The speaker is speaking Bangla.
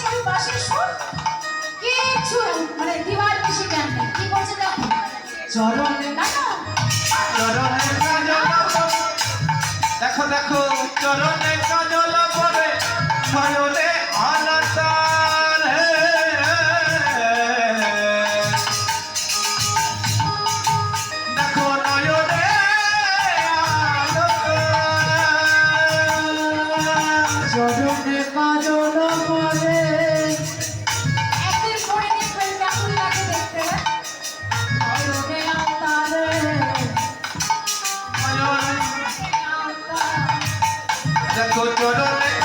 সিঙ্গেল বাঁশির সুর কিছু? মানে দিবার বেশি জ্ঞান নেই দেখো দেখো চরণ দেখো চরণে